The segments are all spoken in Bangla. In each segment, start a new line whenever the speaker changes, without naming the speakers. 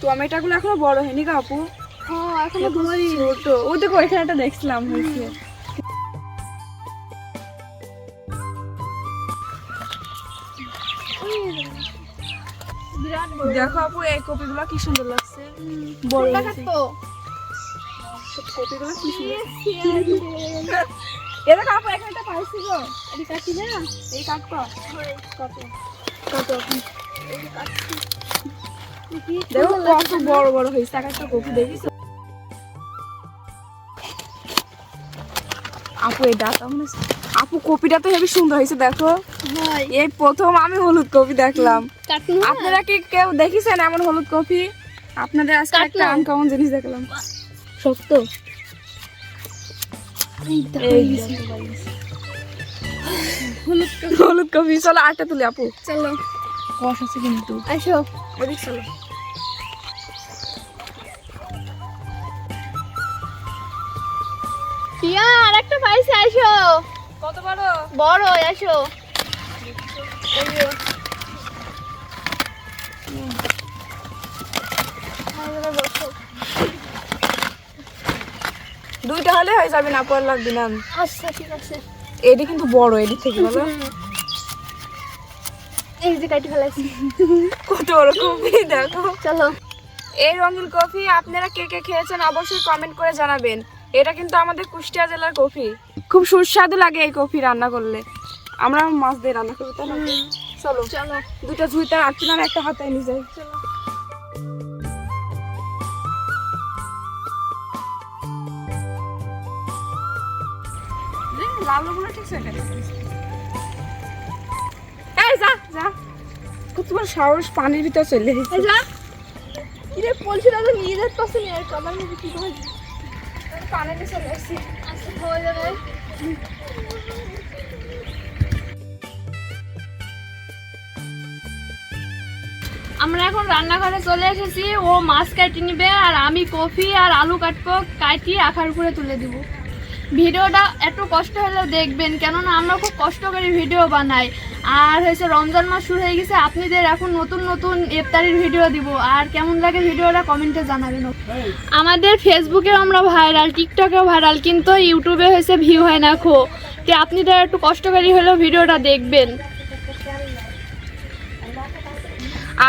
টমেটোগুলো এখনও বড় হয়নি গো আপু।
হ্যাঁ
এখনও ছোট। ও দেখো এখানে একটা দেখছিলাম হয়েছে। দেখো আপু এই কপিগুলো কি সুন্দর লাগছে। বড় কপিগুলো কি সুন্দর একটা পাইছি গো।
এটি কাটি না?
এই কত
দেখি
কত বড় বড় হয়েছে এক একটা কপি দেখিস? আপু এই ডাটা মনে আপু কপিটা তো হেবি সুন্দর হয়েছে দেখো। এই প্রথম আমি হলুদ কপি দেখলাম। আপনারা কি কেউ দেখেছেন এমন হলুদ কপি? আপনাদের আজকে একটা। আনকমন জিনিস দেখলাম।
শক্ত। হলুদ
হলুদ কপি চলো আটটা তুলি আপু।
চলো।
কষ আছে কিন্তু
আসো
ওদিক চলো।
পিয়া আর একটা পাইছে আসো
কত বড়
বড় আসো।
দুইটা হলে হয়ে যাবে না পর লাগবে না।
আচ্ছা ঠিক আছে।
এটি কিন্তু বড় এদিক থেকে বলো।
এই যে কাটি ফেলাইছি।
কত বড় কপি দেখো।
চলো।
এই রঙিন কফি আপনারা কে কে খেয়েছেন অবশ্যই কমেন্ট করে জানাবেন। এটা কিন্তু আমাদের কুষ্টিয়া জেলার কফি খুব সুস্বাদু লাগে এই কফি রান্না করলে। আমরা মাছ দিয়ে রান্না করব তাই চলো।
চলো।
দুটা ঝুইতে রাখছিলাম একটা হাতায় নিয়ে যাই।
চলো।
লালগুলো ঠিক আছে। যা যা। কত বড় সাহস পানির ভিতর চলে এসেছে।
যা। কিরে বলছিল তো নিয়ে যেতে পারছি না কামার মধ্যে কি হয়
পানির ভিতর চলে এসেছি।
আচ্ছা হয়ে যাবে। আমরা এখন রান্নাঘরে চলে এসেছি। ও মাছ কাটি নিবে আর আমি কফি আর আলু কাটবো কাটি আখার উপরে তুলে দিব। ভিডিওটা একটু কষ্ট হলেও দেখবেন, কেননা আমরা খুব কষ্ট করে ভিডিও বানাই। আর হয়েছে রমজান মাস শুরু হয়ে গেছে, আপনাদের এখন নতুন নতুন ইফতারির ভিডিও দিব। আর কেমন লাগে ভিডিওটা কমেন্টে জানাবেন। আমাদের ফেসবুকে আমরা ভাইরাল, টিকটকেও ভাইরাল, কিন্তু ইউটিউবে হয়েছে ভিউ হয় না খো। তো আপনাদের একটু কষ্ট করে হলেও ভিডিওটা দেখবেন।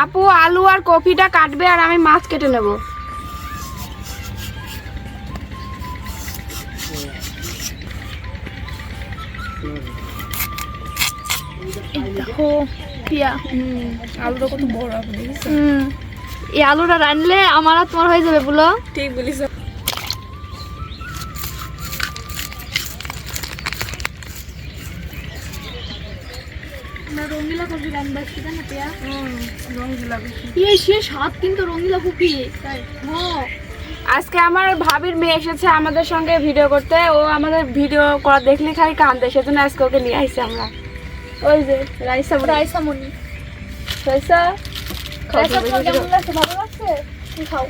আপু, আলু আর কপিটা কাটবে আর আমি মাছ কেটে নেব।
দেখো।
আলুটা কত বড়
এই আলুটা রানলে আমার আর তোমার হয়ে যাবে বলো।
ঠিক বলিস
রঙিলা কপি না পিয়া?
গুলাবি
ইয়ে সে কিন্তু রঙিলা কপি। তাই। হ্যাঁ
আজকে আমার ভাবির মেয়ে এসেছে আমাদের সঙ্গে ভিডিও করতে। ও আমাদের ভিডিও করা দেখলে খালি কান্দে সেজন্য আজকে ওকে নিয়ে আসছে আমরা। ওই যে রাইসা
রাইসা মনি
রাইসা?
রাইসা কেমন লাগছে? ভালো লাগছে? তুমি খাও।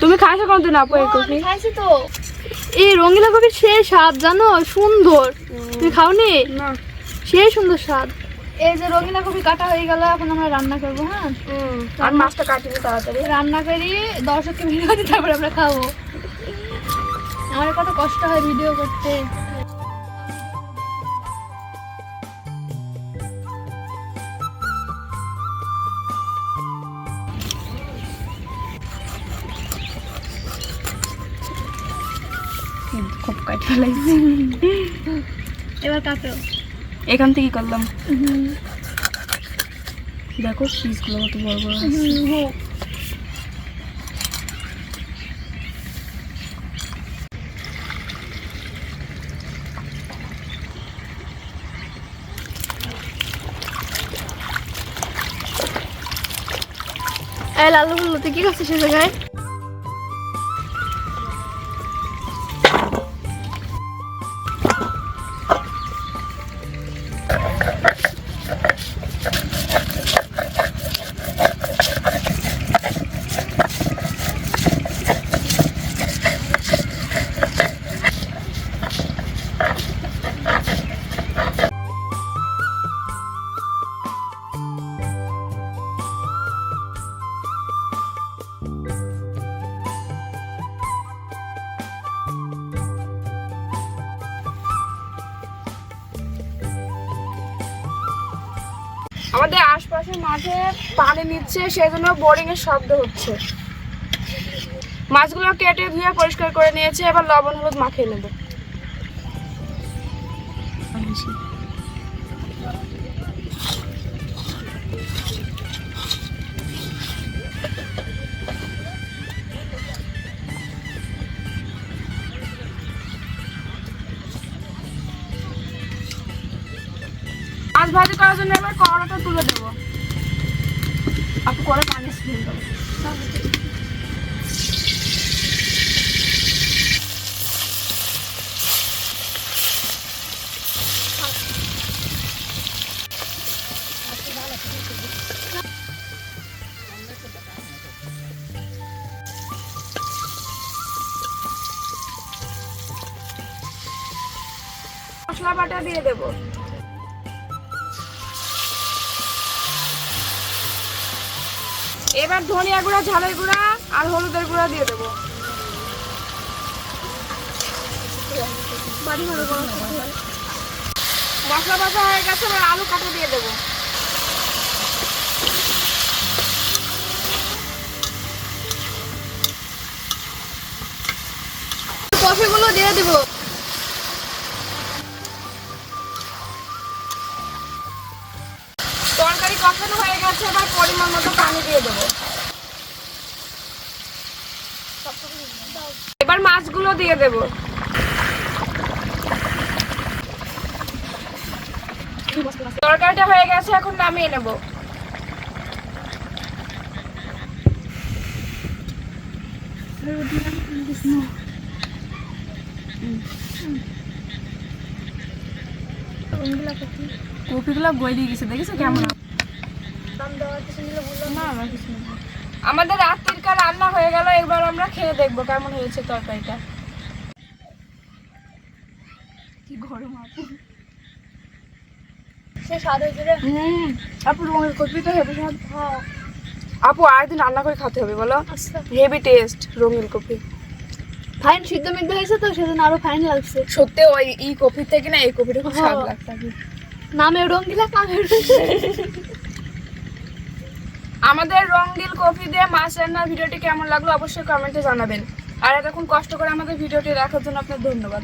তুমি খাইছো কোনদিন আপু এই কফি
আমি খাইছি তো। এই রঙিলা কপির সে স্বাদ জানো? সুন্দর। তুমি খাওনি?
না।
সেই সুন্দর স্বাদ। এই যে রঙিলা কপি কাটা হয়ে গেল এখন আমরা রান্না করব হ্যাঁ?
আর মাছটা কাটিনি তাড়াতাড়ি।
রান্না করি দর্শককে ভিডিও দিই তারপরে আমরা খাব। আমার কত কষ্ট হয় ভিডিও করতে।
খুব কাটি ফেলাইছি
এবার কাটো।
এখান থেকে করলাম। দেখো পিসগুলো কত বড় বড়
লালু গুলো তুই কি করছিস সে জায়গায়?
আমাদের আশপাশের মাঠে পানি নিচ্ছে, সেজন্য বোরিং এর শব্দ হচ্ছে। মাছগুলো কেটে ধুয়ে পরিষ্কার করে নিয়েছে, এবার লবণ, হলুদ মাখিয়ে নেব। মাছ ভাজি করার জন্য এবার কড়াটা তুলে দেবো। আপু করে পানি মশলা বাটা দিয়ে দেবো। এবার ধনিয়া গুঁড়া, ঝালের গুঁড়া আর হলুদের গুঁড়া দিয়ে দেবো। মশলা ভাজা হয়ে গেছে, এবার আলু কাটা দিয়ে দেবো।
কফিগুলো দিয়ে দেবো।
তরকারি হয়ে গেছে, এবার পরিমাণ মতো পানি দিয়ে দেবো। এবার মাছগুলো দিয়ে দেবো। তরকারিটা হয়ে গেছে, এখন নামিয়ে নেব। কপিগুলো বই দিয়ে গেছে, দেখেছ কেমন? আমাদের রাত্রিকার রান্না হয়ে গেল এবার আমরা খেয়ে দেখব কেমন হয়েছে তরকারিটা। কি গরম আপু
সে স্বাদ হয়েছে রে
হুম আপু রঙের কপি তো হেভি স্বাদ। আপু আরেকদিন রান্না করে খেতে হবে বলো।
আচ্ছা।
হেভি টেস্ট রঙিন কপি।
ফাইন সিদ্ধ মিদ্ধ হয়েছে তো সেজন্য আরও ফাইন লাগছে।
সত্যি ওই এই কপির থেকে না এই কপিটা খুব স্বাদ
হ্যাঁ।
লাগতো
নামে রঙ্গিলা কামে
আমাদের রঙ্গিল কফি দিয়ে মাছ রান্নার ভিডিওটি কেমন লাগল অবশ্যই কমেন্টে জানাবেন। আর এতক্ষণ কষ্ট করে আমাদের ভিডিওটি দেখার জন্য আপনার ধন্যবাদ।